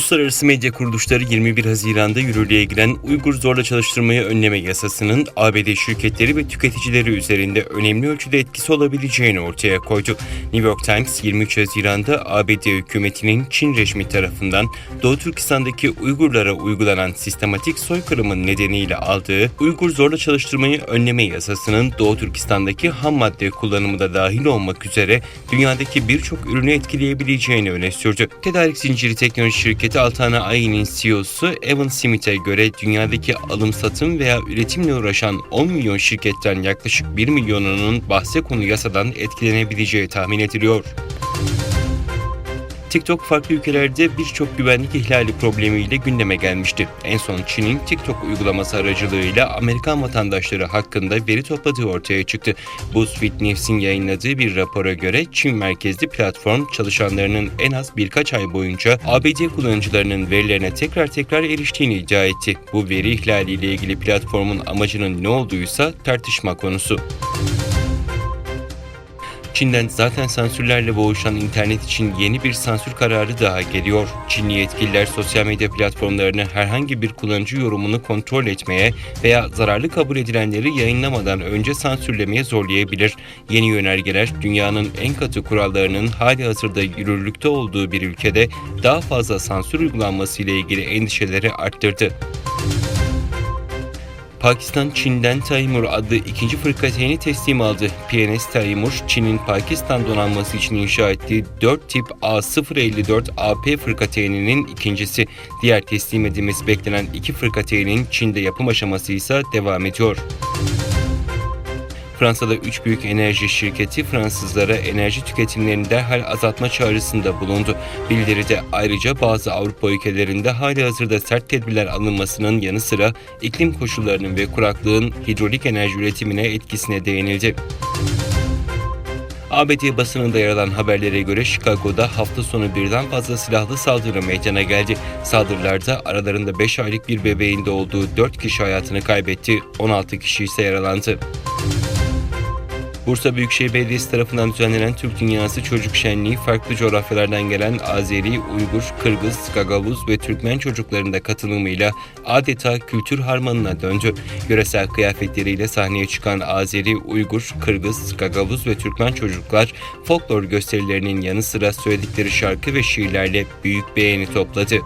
Uluslararası medya kuruluşları 21 Haziran'da yürürlüğe giren Uygur zorla çalıştırmayı önleme yasasının ABD şirketleri ve tüketicileri üzerinde önemli ölçüde etkisi olabileceğini ortaya koydu. New York Times 23 Haziran'da ABD hükümetinin Çin rejimi tarafından Doğu Türkistan'daki Uygurlara uygulanan sistematik soykırımın nedeniyle aldığı Uygur zorla çalıştırmayı önleme yasasının Doğu Türkistan'daki ham madde kullanımı da dahil olmak üzere dünyadaki birçok ürünü etkileyebileceğini öne sürdü. Tedarik zinciri teknoloji şirketi Altana Ay'nin CEO'su Evan Smith'e göre dünyadaki alım satım veya üretimle uğraşan 10 milyon şirketten yaklaşık 1 milyonunun bahse konu yasadan etkilenebileceği tahmin ediliyor. TikTok farklı ülkelerde birçok güvenlik ihlali problemiyle gündeme gelmişti. En son Çin'in TikTok uygulaması aracılığıyla Amerikan vatandaşları hakkında veri topladığı ortaya çıktı. BuzzFeed News'in yayınladığı bir rapora göre Çin merkezli platform çalışanlarının en az birkaç ay boyunca ABD kullanıcılarının verilerine tekrar tekrar eriştiğini iddia etti. Bu veri ihlaliyle ilgili platformun amacının ne olduğuysa tartışma konusu. Çin'den zaten sansürlerle boğuşan internet için yeni bir sansür kararı daha geliyor. Çinli yetkililer sosyal medya platformlarını herhangi bir kullanıcı yorumunu kontrol etmeye veya zararlı kabul edilenleri yayınlamadan önce sansürlemeye zorlayabilir. Yeni yönergeler dünyanın en katı kurallarının hali hazırda yürürlükte olduğu bir ülkede daha fazla sansür uygulanması ile ilgili endişeleri arttırdı. Pakistan Çin'den Taymur adlı ikinci fırkateyni teslim aldı. PNS Taymur, Çin'in Pakistan donanması için inşa ettiği 4 tip A054 AP fırkateyninin ikincisi. Diğer teslim edilmesi beklenen iki fırkateynin Çin'de yapım aşaması ise devam ediyor. Fransa'da 3 büyük enerji şirketi Fransızlara enerji tüketimlerini derhal azaltma çağrısında bulundu. Bildiride ayrıca bazı Avrupa ülkelerinde hali hazırda sert tedbirler alınmasının yanı sıra iklim koşullarının ve kuraklığın hidrolik enerji üretimine etkisine değinildi. ABD basınında yer alan haberlere göre Chicago'da hafta sonu birden fazla silahlı saldırı meydana geldi. Saldırılarda aralarında 5 aylık bir bebeğin de olduğu 4 kişi hayatını kaybetti, 16 kişi ise yaralandı. Bursa Büyükşehir Belediyesi tarafından düzenlenen Türk Dünyası Çocuk Şenliği farklı coğrafyalardan gelen Azeri, Uygur, Kırgız, Gagavuz ve Türkmen çocukların da katılımıyla adeta kültür harmanına döndü. Yöresel kıyafetleriyle sahneye çıkan Azeri, Uygur, Kırgız, Gagavuz ve Türkmen çocuklar folklor gösterilerinin yanı sıra söyledikleri şarkı ve şiirlerle büyük beğeni topladı.